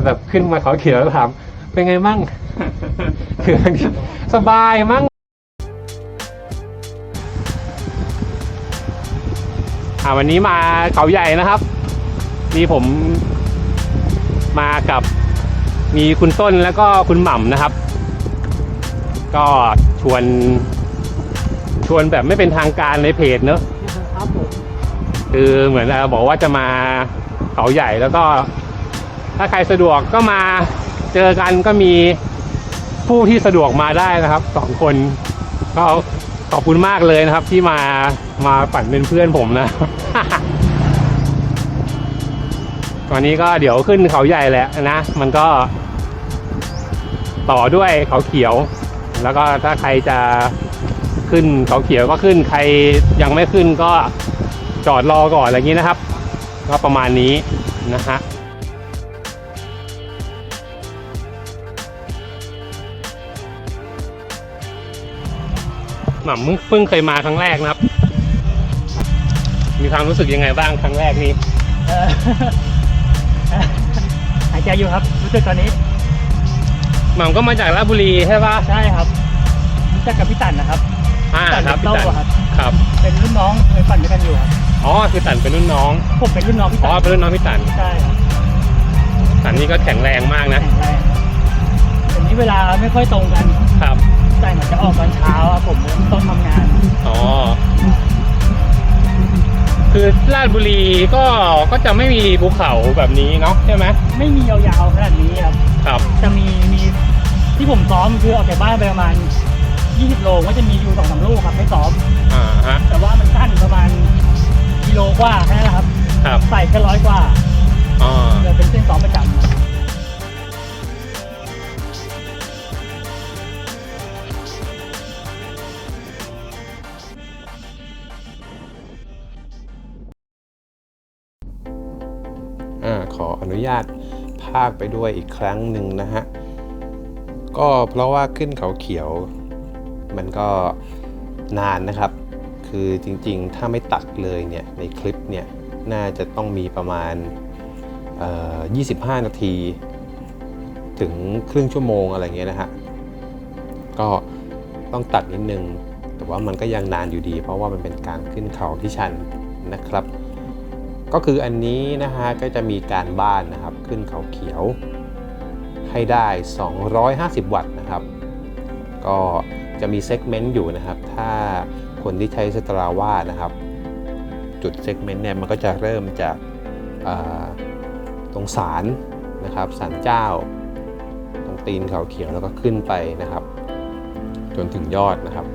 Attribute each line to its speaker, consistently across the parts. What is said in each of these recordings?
Speaker 1: แต่แบบขึ้นมาเขาเขียวแล้วถามเป็นไงมั่งคือบางทีสบายมั่งอ่าวันนี้มาเขาใหญ่นะครับมีผมมากับมีคุณต้นแล้วก็คุณหม่ำนะครับ ก็ชวนชวนแบบไม่เป็นทางการในเพจเนอะ
Speaker 2: ครับผม
Speaker 1: คือเหมือนเราบอกว่าจะมาเขาใหญ่แล้วก็ ถ้าใครสะดวกก็มาเจอกันก็มีผู้ที่สะดวกมาได้นะครับสองคนก็ขอบคุณมากเลยนะครับ ที่มามาปั่นเป็นเพื่อนผมนะวันนี้ก็เดี๋ยวขึ้นเขาใหญ่แหละนะ มันก็ ต่อด้วยเขาเขียว แล้วก็ถ้าใครจะขึ้นเขาเขียวก็ขึ้นใครยังไม่ขึ้นก็จอดรอก่อนอะไรอย่างนี้นะครับ ก็ประมาณนี้นะฮะ หม่ำมึงเพิ่งเคยมาครั้งแรกนะครับ มีความรู้สึกยังไงบ้างครั้งแรกนี้
Speaker 2: เอ่อหายใจอยู่ครับ รู้สึกตอนนี้
Speaker 1: หม่ำก็มาจากราชบุรีใช่ปะ
Speaker 2: ใช่ครับรู้จักกับพี่ตันนะครับ
Speaker 1: อ่าครับ
Speaker 2: ตัน
Speaker 1: พี่
Speaker 2: โต้
Speaker 1: ตัน
Speaker 2: ครับ
Speaker 1: ครับ
Speaker 2: เป็นรุ่นน้องเคยปั่นด้วยกันอยู่ครับ
Speaker 1: อ๋อคือตันเป็นรุ่นน้อง
Speaker 2: ผมเป็นรุ่นน้องพี่
Speaker 1: อ๋
Speaker 2: ตั
Speaker 1: อนเป็นรุ่นน้องพี่ตัน
Speaker 2: ใช่ครับ
Speaker 1: ตันนี่ก็แข็งแรงมากนะ
Speaker 2: แข็งแรงแต่นี้เวลาไม่ค่อยตรงกัน
Speaker 1: ครับ
Speaker 2: แต่เหมือนจะออกตอนเช้าอะผมเริ่มต้นทำงาน
Speaker 1: อ๋อ คือราชบุรีก็ก็จะไม่มีภูเขาแบบนี้เนาะใช่ไหม
Speaker 2: ไม่มียาวๆขนาดนี้ครับ
Speaker 1: ครับ
Speaker 2: จะมีมีที่ผมซ้อมคือออกจากบ้านไปประมาณ 20 โลก็จะมีอยู่สองสามลูกครับให้ซ้อม
Speaker 1: อ่าฮะ
Speaker 2: แต่ว่ามันสั้นประมาณกิโลกว่าแค่นั้นแหละครับ
Speaker 1: ครับ
Speaker 2: ใส่แค่ร้อยกว่า
Speaker 1: อ๋อ
Speaker 2: เลยเป็นเส้นซ้อมประจำ
Speaker 3: ขออนุญาตภาคไปด้วยอีกครั้งหนึ่งนะฮะ ก็เพราะว่าขึ้นเขาเขียว มันก็นานนะครับ คือจริงๆ ถ้าไม่ตัดเลยเนี่ย ในคลิปเนี่ย น่าจะต้องมีประมาณเอ่อ25 นาที ถึงครึ่งชั่วโมงอะไรเงี้ยนะฮะ ก็ต้องตัดนิดนึง แต่ว่ามันก็ยังนานอยู่ดี เพราะว่ามันเป็นการขึ้นเขาที่ชันนะครับ ก็คืออันนี้นะฮะก็จะมีการบ้านนะครับขึ้นเขาเขียวให้ได้ 250 วัตต์นะครับ ก็จะมีเซกเมนต์อยู่นะครับ ถ้าคนที่ใช้สตราว่านะครับ จุดเซกเมนต์เนี่ยมันก็จะเริ่มจากาตรงศาลนะครับศาลเจ้า ตรงตีนเขาเขียวแล้วก็ขึ้นไปนะครับ จนถึงยอดนะครับ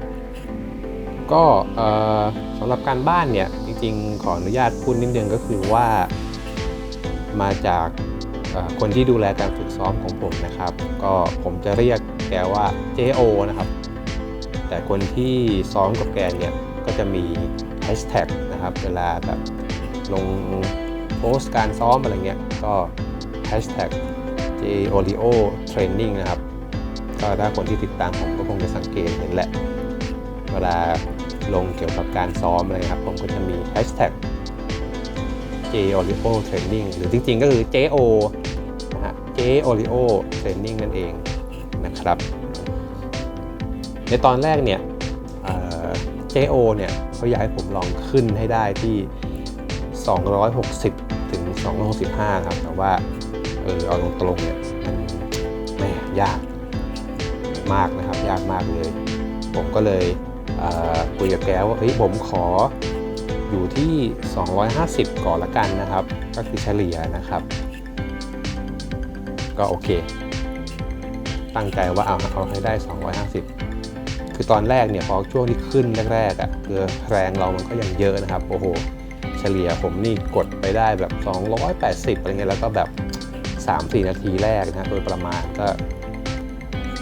Speaker 3: ก็เอ่อสำหรับการบ้านเนี่ย ริงๆ ขออนุญาตพูดนิดนึงก็คือว่ามาจากคนที่ดูแลการฝึกซ้อมของผมนะครับ ก็ผมจะเรียกแกว่า JO นะครับ แต่คนที่ซ้อมกับแกเนี่ยก็จะมีแฮชแท็กนะครับ เวลาแบบลงโพสต์การซ้อมอะไรเงี้ย ก็แฮชแท็ก JOLIO Training นะครับ ก็ถ้าคนที่ติดตามผมก็คงจะสังเกตเห็นแหละ เวลา ลงเกี่ยวกับการซ้อมอะไรครับ ผมก็จะมี hashtag JOLIO Training หรือจริงๆ ก็คือ JO นะฮะ JOLIO Training นั่นเองนะครับ ในตอนแรกเนี่ยเอ่อ JO เนี่ยเขาอยากให้ผมลองขึ้นให้ได้ที่ 260 ถึง 265 ครับ แต่ว่าเออเอาตรงๆเนี่ยมันแหมยากมากนะครับ ยากมากเลย ผมก็เลย คุยกับแกว่าเฮ้ยผมขออยู่ที่ 250 ก่อนละกันนะครับ ก็คือเฉลี่ยนะครับ ก็โอเค ตั้งใจว่าเอาเอาให้ได้ 250 คือตอนแรกเนี่ยพอช่วงที่ขึ้นแรกๆอะคือแรงเรามันก็ยังเยอะนะครับ โอ้โห เฉลี่ยผมนี่กดไปได้แบบ 280อะไรเงี้ยแล้วก็แบบ 3-4 นาทีแรกนะโดยประมาณก็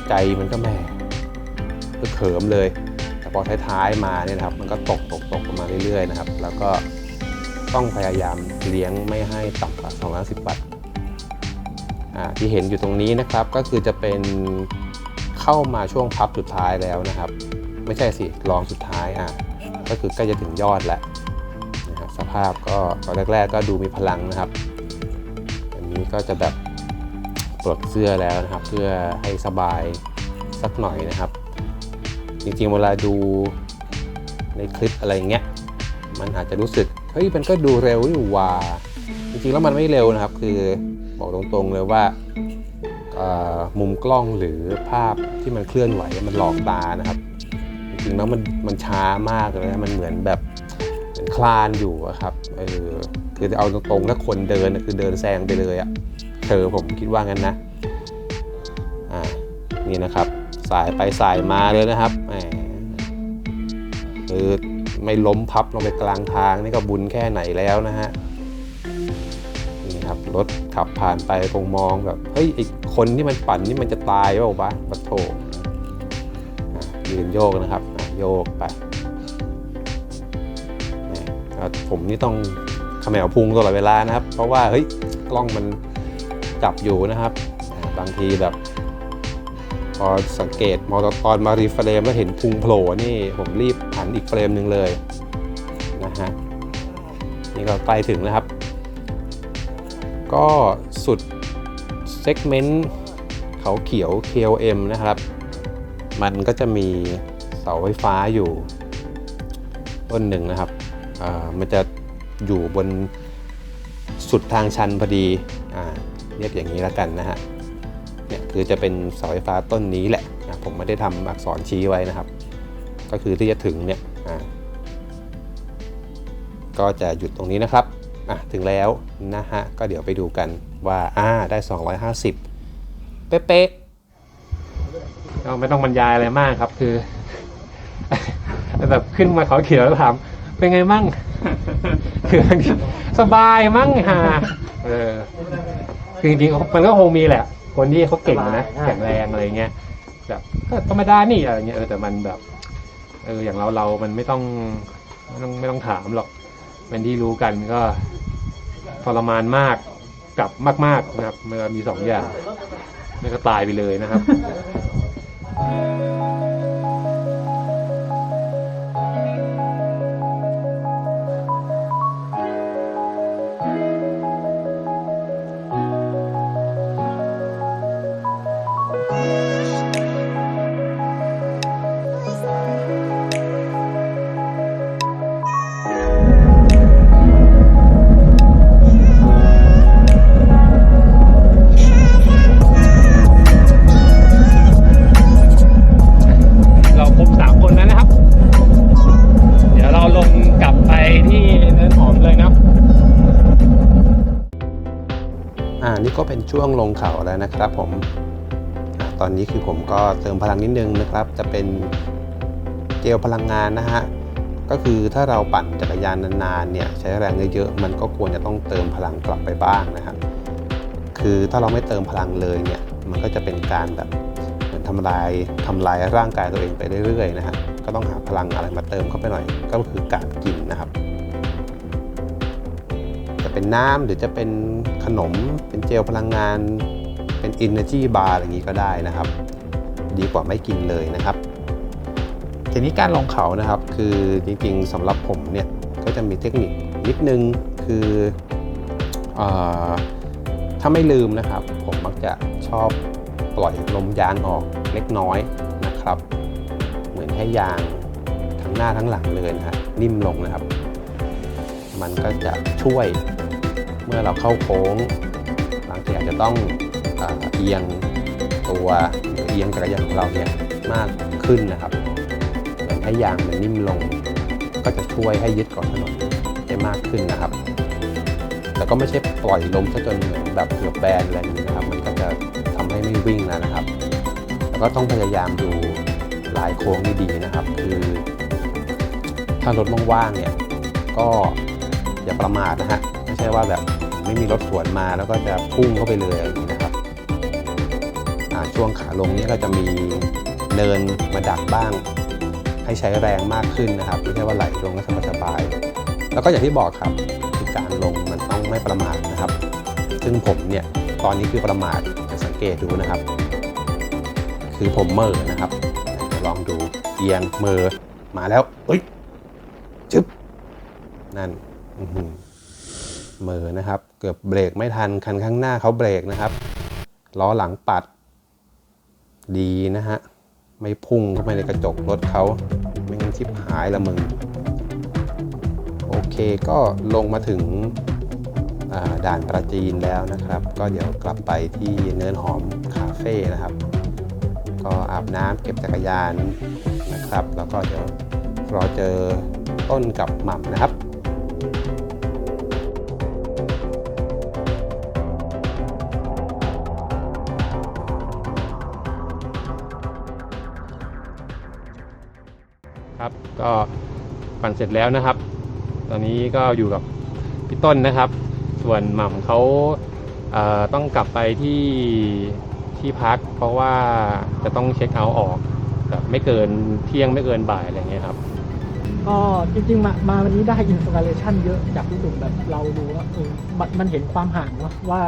Speaker 3: ใจมันก็แหม่ก็เขิมเลย พอท้ายๆมาเนี่ยนะครับ มันก็ตกตกตกลงมาเรื่อยๆนะครับ แล้วก็ต้องพยายามเลี้ยงไม่ให้ต่ำกว่า250วัตต์อ่าที่เห็นอยู่ตรงนี้นะครับก็คือจะเป็นเข้ามาช่วงพับสุดท้ายแล้วนะครับ ไม่ใช่สิลองสุดท้ายอะก็คือใกล้จะถึงยอดแล้วนะฮะสภาพก็ตอนแรกๆก็ดูมีพลังนะครับ อันนี้ก็จะแบบปลดเสื้อแล้วนะครับ เพื่อให้สบายสักหน่อยนะครับ จริงๆเวลาดูในคลิปอะไรเงี้ยมันอาจจะรู้สึกเฮ้ยมันก็ดูเร็วนี่ว่า จริงๆแล้วมันไม่เร็วนะครับ คือบอกตรงๆเลยว่ามุมกล้องหรือภาพที่มันเคลื่อนไหวมันหลอกตานะครับ จริงๆแล้วมันมันช้ามากเลยนะมันเหมือนแบบเหมือนคลานอยู่ครับเออคือเอาตรงๆถ้าคนเดินคือเดินแซงไปเลยอะเธอผมคิดว่างั้นนะอ่านี่นะครับ สายไปสายมาเลยนะครับคือไม่ล้มพับลงไปกลางทางนี่ก็บุญแค่ไหนแล้วนะฮะนี่ครับรถขับผ่านไปคงมองแบบเฮ้ยไอคนที่มันปั่นนี่มันจะตายเปล่าวะบัดโถยืนโยกนะครับโยกไปผมนี่ต้องเขมวพุงตลอดเวลานะครับ เพราะว่าเฮ้ยกล้องมันจับอยู่นะครับ บางทีแบบ อสังเกตมอตอนมารีเฟรมแล้วเห็นพุงโผล่นี่ผมรีบหันอีกเฟรมหนึ่งเลยนะฮะนี่ก็ใกล้ถึงแล้วครับ ก็สุดเซกเมนต์เขาเขียว KLM นะครับ มันก็จะมีเสาไฟฟ้าอยู่ ต้นหนึ่งนะครับมันจะอยู่บนสุดทางชันพอดีอเรียกอย่างนี้แล้วกันนะฮะ เนี่ยคือจะเป็นเสาไฟฟ้าต้นนี้แหละนะผมไม่ได้ทำอักษรชี้ไว้นะครับ ก็คือที่จะถึงเนี่ยก็จะหยุดตรงนี้นะครับอะถึงแล้วนะฮะก็เดี๋ยวไปดูกันว่าอ่าได้ 250 เป๊ะ
Speaker 1: ก็ไม่ต้องบรรยายอะไรมากครับคือแบบขึ้นมาเขาเขียวแล้วถามเป็นไงมั่งคือสบายมั่งฮะเออคือจริงๆมันก็คงมีแหละ คนที่เขาเก่งนะแข็งแรงอะไรเงี้ยแบบก็ธรรมดานี่อะไรเงี้ยเออแต่มันแบบเอออย่างเราเรามันไม่ต้องไม่ต้องไม่ต้องถามหรอกเป็นที่รู้กันก็ทรมานมากกับมาก ๆนะครับมันมีสองอย่างไม่ก็ตายไปเลยนะครับ
Speaker 3: ช่วงลงเขาแล้วนะครับผมตอนนี้คือผมก็เติมพลังนิดนึงนะครับ จะเป็นเจลพลังงานนะฮะก็คือถ้าเราปั่นจักรยานนานๆเนี่ยใช้แรงเยอะๆมันก็ควรจะต้องเติมพลังกลับไปบ้างนะครับคือถ้าเราไม่เติมพลังเลยเนี่ยมันก็จะเป็นการแบบเหมือนทำลายทำลายร่างกายตัวเองไปเรื่อยๆนะฮะก็ต้องหาพลังอะไรมาเติมเข้าไปหน่อยก็คือการกินนะครับ เป็นน้ำหรือจะเป็นขนม เป็นเจลพลังงาน เป็น Energy Bar อะไรอย่างนี้ก็ได้นะครับ ดีกว่าไม่กินเลยนะครับ ทีนี้การลงเขานะครับ คือจริงๆสำหรับผมเนี่ยก็จะมีเทคนิคนิดนึงคืออถ้าไม่ลืมนะครับ ผมมักจะชอบปล่อยลมยางออกเล็กน้อยนะครับ เหมือนให้ยางทั้งหน้าทั้งหลังเลยนะฮะนิ่มลงนะครับ มันก็จะช่วย มื่อเราเข้าโค้งบางทีอาจจะต้องอเอียงตัวหรือเอียงจักรยานของเราเนี่ยมากขึ้นนะครับเหมือนให้ยางมันนิ่มลง ก็จะช่วยให้ยึดเกาะถนนได้มากขึ้นนะครับ แต่ก็ไม่ใช่ปล่อยลมซะจนเหมือนแบบเกือบแบนอะไรนี้นะครับ มันก็จะทำให้ไม่วิ่งแล้วนะครับ แล้วก็ต้องพยายามดูลายโค้งดีๆนะครับ คือถ้ารถว่างๆเนี่ยก็อย่าประมาทนะฮะไม่ใช่ว่าแบบ ไม่มีรถสวนมาแล้วก็จะพุ่งเข้าไปเลยอย่างนี้นะครับช่วงขาลงนี่ก็จะมีเนินมาดักบ้าง ให้ใช้แรงมากขึ้นนะครับไม่ใช่ว่าไหลลงแล้วสบายๆแล้วก็อย่างที่บอกครับคือการลงมันต้องไม่ประมาทนะครับ ซึ่งผมเนี่ยตอนนี้คือประมาทจะสังเกตดูนะครับ คือผมเมอนะครับลองดูเอียงเมอมาแล้วเอ้ยจึ๊บนั่นอือ เหมอนะครับ เกือบเบรกไม่ทันคันข้างหน้าเขาเบรกนะครับล้อหลังปัด ดีนะฮะไม่พุ่งเข้าไปในกระจกรถเขาไม่งั้นชิบหายละมึงโอเคก็ลงมาถึงด่านปราจีนแล้วนะครับ ก็เดี๋ยวกลับไปที่เนินหอมคาเฟ่นะครับ ก็อาบน้ำเก็บจักรยานนะครับ แล้วก็เดี๋ยวรอเจอต้นกับหม่ำนะครับ
Speaker 1: ก็ปั่นเสร็จแล้วนะครับ ตอนนี้ก็อยู่กับพี่ต้นนะครับ ส่วนหม่ำเขาเอ่อต้องกลับไปที่ที่พัก เพราะว่าจะต้องเช็คเอาท์ออกแบบไม่เกินเที่ยงไม่เกินบ่ายอะไรเงี้ยครับ
Speaker 2: ก็จริงๆมามาวันนี้ได้อินสปิเรชันเยอะจากที่สุแบบเราดูว่าเออมันมันเห็นความห่างเนาะว่า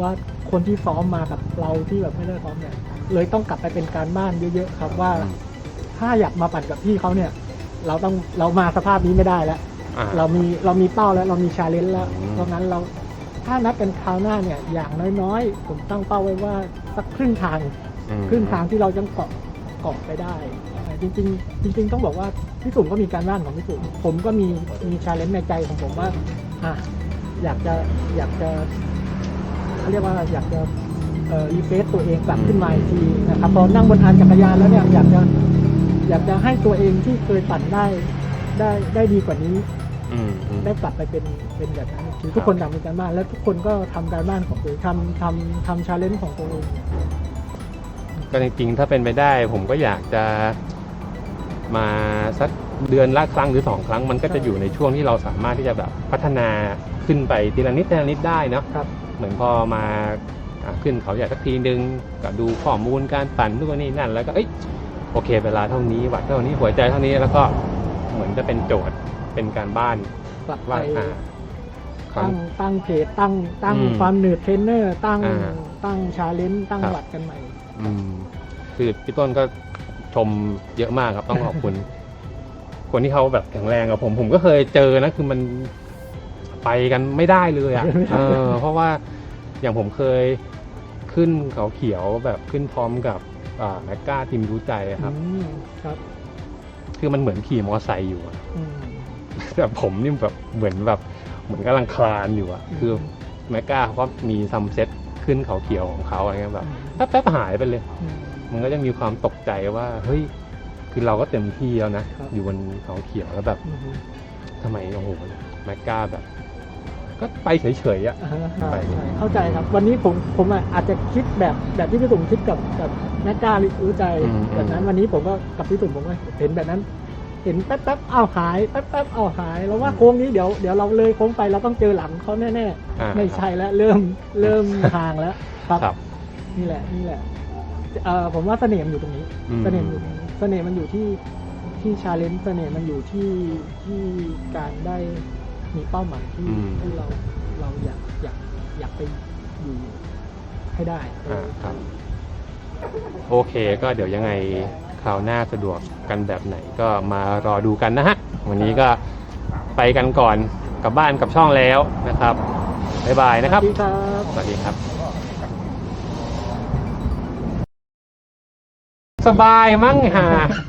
Speaker 2: ว่าคนที่ซ้อมมากับเราที่แบบไม่ได้ซ้อมเนี่ย เลยต้องกลับไปเป็นการบ้านเยอะๆครับว่า ถ้าอยากมาปั่นกับพี่เขาเนี่ย เราต้องเรามาสภาพนี้ไม่ได้แล้ว
Speaker 1: อ่า
Speaker 2: เรามีเรามีเป้าแล้วเรามีชาเลนจ์แล้ว
Speaker 1: อืม
Speaker 2: เพราะงั้นเราถ้านับเป็นคราวหน้าเนี่ยอย่างน้อยๆ ผมตั้งเป้าไว้ว่าสักครึ่งทาง
Speaker 1: อืม
Speaker 2: ครึ่งทางที่เรายังเกาะเกาะไปได้แต่จริงๆ จริง ๆ ต้องบอกว่าพี่สุ่มก็มีการบ้านของพี่สุ่มผมก็มีมีชาเลนจ์ในใจของผมว่าอะอยากจะอยากจะเขาเรียกว่าอยากจะเอ่อรีเฟซตัวเองกลับขึ้นมาอีกทีนะครับพอนั่งบนอานจักรยานแล้วเนี่ยอยากจะ อยากจะให้ตัวเองที่เคยปั่นได้ได้ได้ดีกว่านี้
Speaker 1: อืมอืม
Speaker 2: ได้กลับไปเป็นเป็นแบบนั้นคือทุกคนทำการบ้าน และทุกคนก็ทำการบ้านของตัวเองทำทำทำชาเลนจ์ของตัวเอง
Speaker 1: ก็จริงๆ ถ้าเป็นไปได้ผมก็อยากจะมาสักเดือนละครั้งหรือสองครั้ง มันก็จะอยู่ในช่วงที่เราสามารถที่จะแบบพัฒนาขึ้นไปทีละนิดทีละนิดได้เนาะ
Speaker 2: ครับ
Speaker 1: เหมือนพอมาอ่าขึ้นเขาใหญ่สักทีนึงก็ดูข้อมูลการปั่นนู่นนี่นั่น แล้วก็เอ้ย โอเค เวลาเท่านี้วัดเท่านี้หัวใจเท่านี้แล้วก็เหมือนจะเป็นโจทย์เป็นการบ้าน
Speaker 2: กลับไป
Speaker 1: ว่าอ่าครั้
Speaker 2: ตั้
Speaker 1: ง
Speaker 2: งตั้งเพจตั้งตั้ง
Speaker 1: อืม
Speaker 2: ความเหนืดเทรนเนอร์ ตั้ง
Speaker 1: อ่า
Speaker 2: ตั้งชาเลนจ์ตั้ง
Speaker 1: ครับ
Speaker 2: วัดกันใหม่
Speaker 1: อืมคือพี่ต้นก็ชมเยอะมากครับต้องขอบคุณ คนที่เขาแบบแข็งแรงกับผม ผมก็เคยเจอนะ คือมันไปกันไม่ได้เลยอะ
Speaker 2: ไม่ได้
Speaker 1: เออ เพราะว่าอย่างผมเคยขึ้นเขาเขียวแบบขึ้นพร้อมกับอ่า แมกกาทีมรู้ใจอะครับ
Speaker 2: อืมครับ
Speaker 1: คือมันเหมือนขี่มอเตอร์ไซค์อยู่อะ
Speaker 2: อืม
Speaker 1: แต่ผมนี่แบบเหมือนแบบเหมือนกำลังคลานอยู่อะคือแมกกาเขาก็มีซัมเซ็ตขึ้นเขาเขียวของเขาอะไรเงี้ยแบบแป๊บๆหายไปเลย
Speaker 2: อืม
Speaker 1: มันก็จะมีความตกใจว่าเฮ้ยคือเราก็เต็มที่แล้วนะ
Speaker 2: ครับ
Speaker 1: อยู่บนเขาเขียวแล้วแบบ
Speaker 2: อืม
Speaker 1: ทำไมโอ้โหแมกกาแบบ ก็ไปเฉยๆอะ
Speaker 2: อ่าฮะ
Speaker 1: ไป
Speaker 2: ใช่เข้าใจครับ วันนี้ผมผมอะอาจจะคิดแบบแบบที่พี่ตุ่มคิดกับกับแม่กล้ารู้ใจแบบนั้นวันนี้ผมก็กับพี่ตุ่มผมก็เห็นแบบนั้น เห็นแป๊บแป๊บๆเอาหายแป๊บแป๊บๆเอาหายแล้วว่าโค้งนี้เดี๋ยวเดี๋ยวเราเลยโค้งไปเราต้องเจอหลังเขาแน่
Speaker 1: อ่า
Speaker 2: ๆไม่ใช่แล้วเริ่มเริ่มห่างแล้วครับ
Speaker 1: ครับ
Speaker 2: นี่แหละนี่แหละเอ่อผมว่าเสน่ห์มันอยู่ตรงนี้
Speaker 1: อืม
Speaker 2: เสน่ห์มันอยู่ตรงนี้เสน่ห์มันอยู่ที่ที่ชาเลนจ์เสน่ห์มันอยู่ที่ที่การได้ มีเป้าหมายที่
Speaker 1: อืม
Speaker 2: ที่เราเราอยากอยากอยากไปอยู่ให้ได้
Speaker 1: อ่าครับ โอเคก็เดี๋ยวยังไงคราวหน้าสะดวกกันแบบไหนก็มารอดูกันนะฮะ วันนี้ก็ไปกันก่อนกลับบ้านกับช่องแล้วนะครับ บ๊ายบายนะครับ
Speaker 2: สวัสดีครับ
Speaker 1: สวัสดีครับ สบายมั้งฮะ